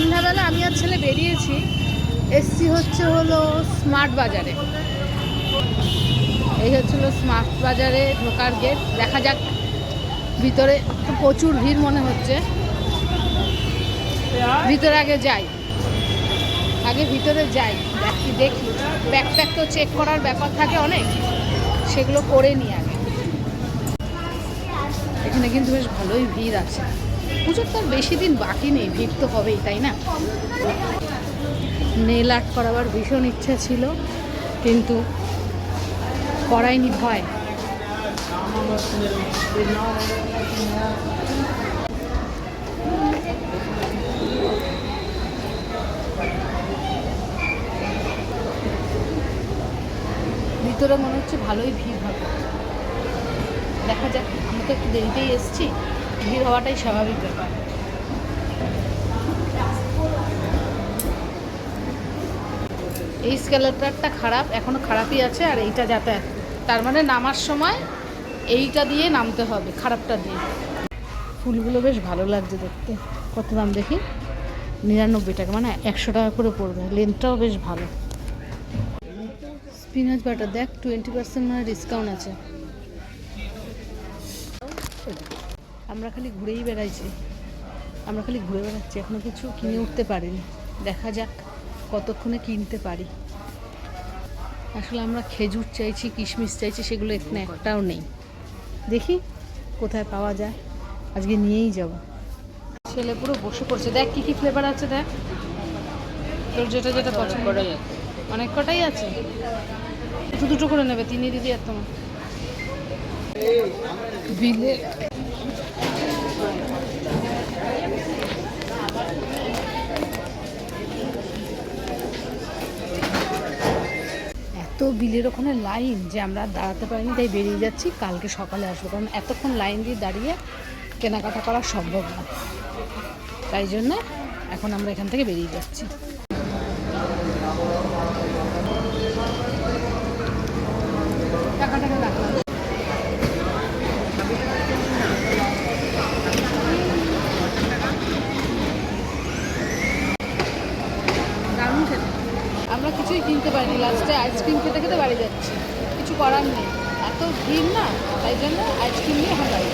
সন্ধ্যাবেলা আমি আর ছেলে বেরিয়েছি, এসছি হচ্ছে হলো স্মার্ট বাজারে। এই হচ্ছিল স্মার্ট বাজারে ঢোকার গেট দেখা যাক, ভিতরে প্রচুর ভিড় মনে হচ্ছে। ভিতরে আগে যাই। আগে ভিতরে যাই, দেখি দেখি। ব্যাগ ট্যাগ তো চেক করার ব্যাপার থাকে অনেক, সেগুলো করে নিই আগে। এখানে কিন্তু বেশ ভালোই ভিড় আছে। পুজোর তো বেশি দিন বাকি নেই, ভিড় তো হবেই, তাই না? নেল আর্ট করাবার ভীষণ ইচ্ছা ছিল, কিন্তু করাইনি ভয়। ভিতরে মনে হচ্ছে ভালোই ভিড় হবে। দেখা যাক আমরা তো একটু দেরিতেই এসেছি। ভিড় হওয়াটাই স্বাভাবিক ব্যাপার। এই স্কেলেটারটা খারাপ, এখনও খারাপই আছে আর এইটা যাতায়াত। তার মানে নামার সময় এইটা দিয়ে নামতে হবে, খারাপটা দিয়ে। ফুলগুলো বেশ ভালো লাগছে দেখতে। কত দাম দেখি? নিরানব্বই টাকা মানে একশো টাকা করে পড়বে। লেন্থটাও বেশ ভালো। স্পিনাচ বাটার দেখ টোয়েন্টি পার্সেন্ট মানে ডিসকাউন্ট আছে। আমরা খালি ঘুরেই বেড়াইছি। আমরা খালি ঘুরে বেড়াচ্ছি এখনও কিছু কিনে উঠতে পারিনি। দেখা যাক কতক্ষণে কিনতে পারি। আসলে আমরা খেজুর চাইছি কিশমিশ চাইছি সেগুলো এখানে একটাও নেই। দেখি কোথায় পাওয়া যায়। আজকে নিয়েই যাব। ছেলে পুরো বসে পড়ছে। দেখ কি কি ফ্লেভার আছে দেখ। তোর যেটা যেটা পছন্দ। করে অনেক কটাই আছে। দুটো দুটো করে নেবে তিনি দিদি আর তোমার। বিলে এত বিলের ওখানে লাইন যে আমরা দাঁড়াতে পারিনি, তাই বেরিয়ে যাচ্ছি। কালকে সকালে আসব, কারণ এতক্ষণ লাইন দিয়ে দাঁড়িয়ে কেনাকাটা করা সম্ভব না। তাই জন্য এখন আমরা এখান থেকে বেরিয়ে যাচ্ছি টাকা টাকা রাখলাম দারুণ খেতে আমরা কিছুই কিনতে পারিনি। লাস্টে আইসক্রিম খেতে খেতে বাড়ি যাচ্ছি। কিছু করার নেই। এত ভিড় না? তাই জন্য আইসক্রিম নিয়ে যাচ্ছি।